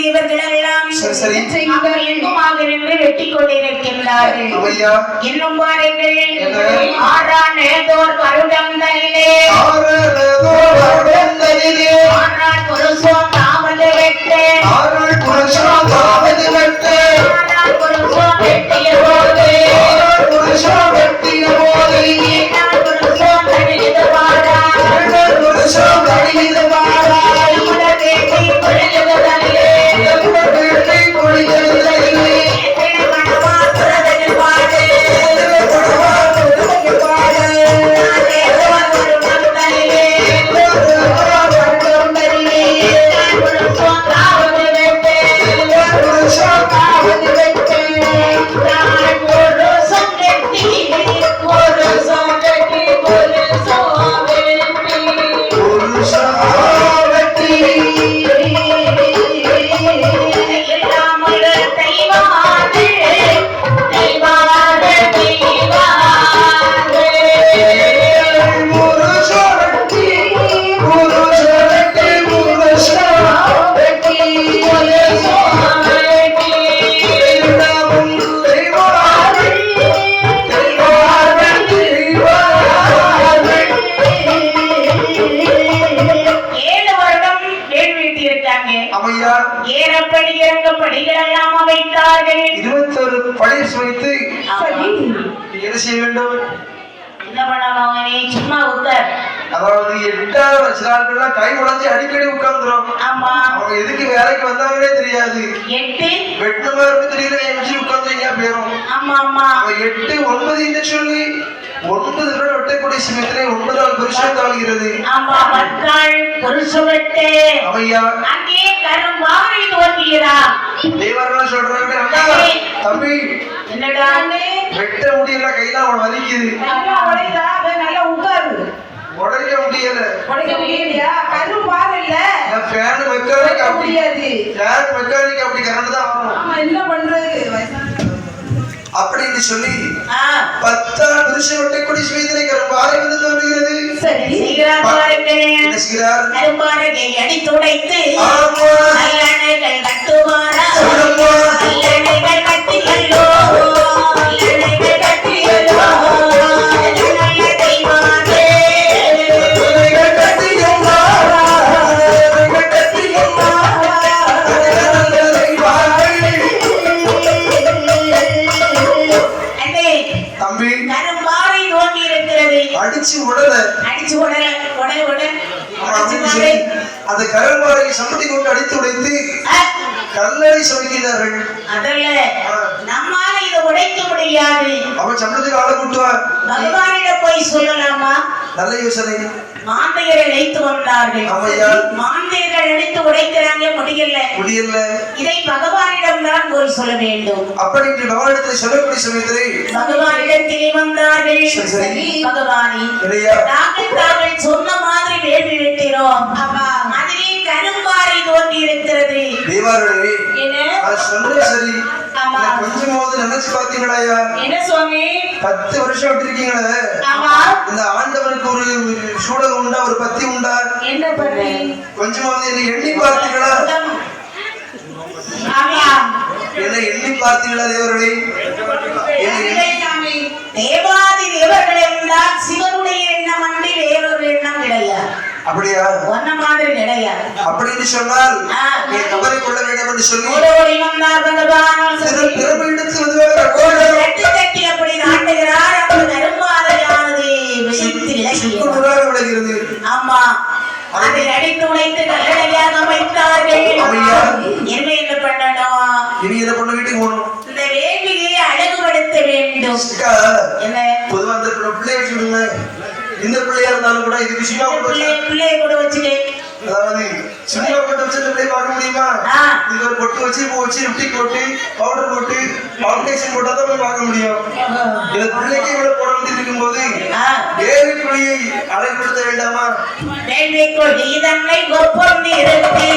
தேவர்கள் எல்லாம் எங்குமாக நின்று வெட்டி கொண்டிருக்கின்றார்கள் இன்னும் பாருங்கள் என்ன? ஆறாம் நேதோர் வருடம் அமைத்தார்கள் இருபத்தொரு படை சுவைத்து சரி. என்ன செய்ய வேண்டும்? என்ன பண்ணலாம் நீ சும்மா உட்கார். அதாவது எட்டாவது சில ஆட்கள்லாம் கை உடைஞ்சு அடிக்கடி உட்கார்ந்துரும். ஆமா. அவங்க எதுக்கு வேலைக்கு வந்தாங்கன்னே தெரியாது. எட்டு. வெட்டமா இருந்து தெரியல எம்ஜி உட்கார்ந்தீங்க பேரும் ஆமா ஆமா. எட்டு ஒன்பது இந்த சொல்லி ஒன்பது தடவை வெட்டக்கூடிய சமயத்திலே ஒன்பதாவது புருஷன் தாழ்கிறது ஆமா வந்தாள் புருஷவட்டு. அவையா? அங்கே கரும்பாறை தோன்றுகிறா தேவரெல்லாம் சொல்றாங்க அண்ணா தம்பி என்னடா? வெட்ட முடியல கையெல்லாம் அவன் வலிக்குது நல்லா? அப்படியே நல்லா உட்காரு. உடைக்க முடியல உடைக்க முடியலையா? கரும் பாரு இல்ல? ஃபேன் மெக்கானிக் அப்படி முடியாது. ஃபேன் மெக்கானிக் அப்படி கரண்ட் தான் வரும் ஆமா, என்ன பண்றது? அப்படின்னு சொல்லி பத்தாம் புருஷன் வெட்டக்கூடிய சமயத்திலே கரும்பாறை வந்து தோன்றுகிறது. என்ன செய்கிறார் கரும்பாறையை அடித்து அடிச்சு உடல. அடிச்சு உடல உட உட. அப்படின்னு சொல்லி அந்த கரும்பாறை சமட்டி கொண்டு அடித்து உடைத்து கல்லறை சமைக்கிறார்கள். அதல்ல நம்மால இதை உடைக்க முடியாது. அவன் சம்பளத்துக்கு ஆளை கூட்டுவான். பகவானிடம் போய் சொல்லலாமா? நல்ல யோசனை. மாந்தையரை அழைத்து வந்தார்கள். ஆமையா. மாந்தையர்கள் அழைத்து உடைக்கிறாங்க முடியல. முடியல. இதை பகவானிடம் தான் போய் சொல்ல வேண்டும். அப்படி பகவானிடத்தில் சொல்லக்கூடிய சமயத்திலே சரி, நாங்கள் தாங்கள் சொன்ன மாதிரி வேள்வி வெட்டினோம் அதிலே கரும்பாறை தோன்றி இருக்கிறது தேவாரே என்ன? அது சொல்றது சரி. கொஞ்சமாவது நினைச்சு என்ன சுவாமி? பத்து வருஷம் விட்டுருக்கீங்களே. ஆமா. இந்த ஆண்டவனுக்கு ஒரு சூடல் உண்டா ஒரு பத்தி உண்டா? என்ன பண்ணி கொஞ்சமாவது என்னை எண்ணி பார்த்தீங்களா? ஆமா. என்னை எண்ணி பார்த்தீங்களா தேவர்களே? தேவாதி தேவர்கள் எல்லாம் சிவனுடைய எண்ணம் அன்றி வேறொரு எண்ணம் கிடையாது. அப்படியா? ஒன்ன மாதிரி கிடையாது. அப்படின்னு சொன்னால். நீ தவறை கொள்ள வேண்டும் என்று சொல்லி. பகவான் வந்து அப்படி நாட்டுகிறார். ஆமா. அதை அடித்து உடைத்து கல்லடையாக வைத்தார்கள் ஐயா. என்ன என்ன பண்ணணும் இனி என்ன பண்ண வீட்டுக்கு போகணும் இந்த வேள்வியை அழகுபடுத்த வேண்டும் அக்கா, என்ன பொதுவா அந்த பிள்ளை- பிள்ளைய வச்சு விடுங்க இந்த பிள்ளையா இருந்தாலும் கூட பிள்ளை வச்சா- பிள்ளைய கூட வச்சுட்டு அதாவது சினிமா போட்டு வச்சு இந்த பிள்ளைய பார்க்க முடியுமா. இதுக்கு ஒரு பொட்டு வச்சு பூ வச்சு லிப்டிக் போட்டு பவுடர் போட்டு ஃபவுண்டேஷன் போட்டா தான் போய் பார்க்க முடியும். இந்த பிள்ளைக்கு இவ்வளவு போட வேண்டியது இருக்கும்போது வேறு பிள்ளையை அழைப்படுத்த வேண்டாமா? வேள்வி கொடி தன்னை இருத்தி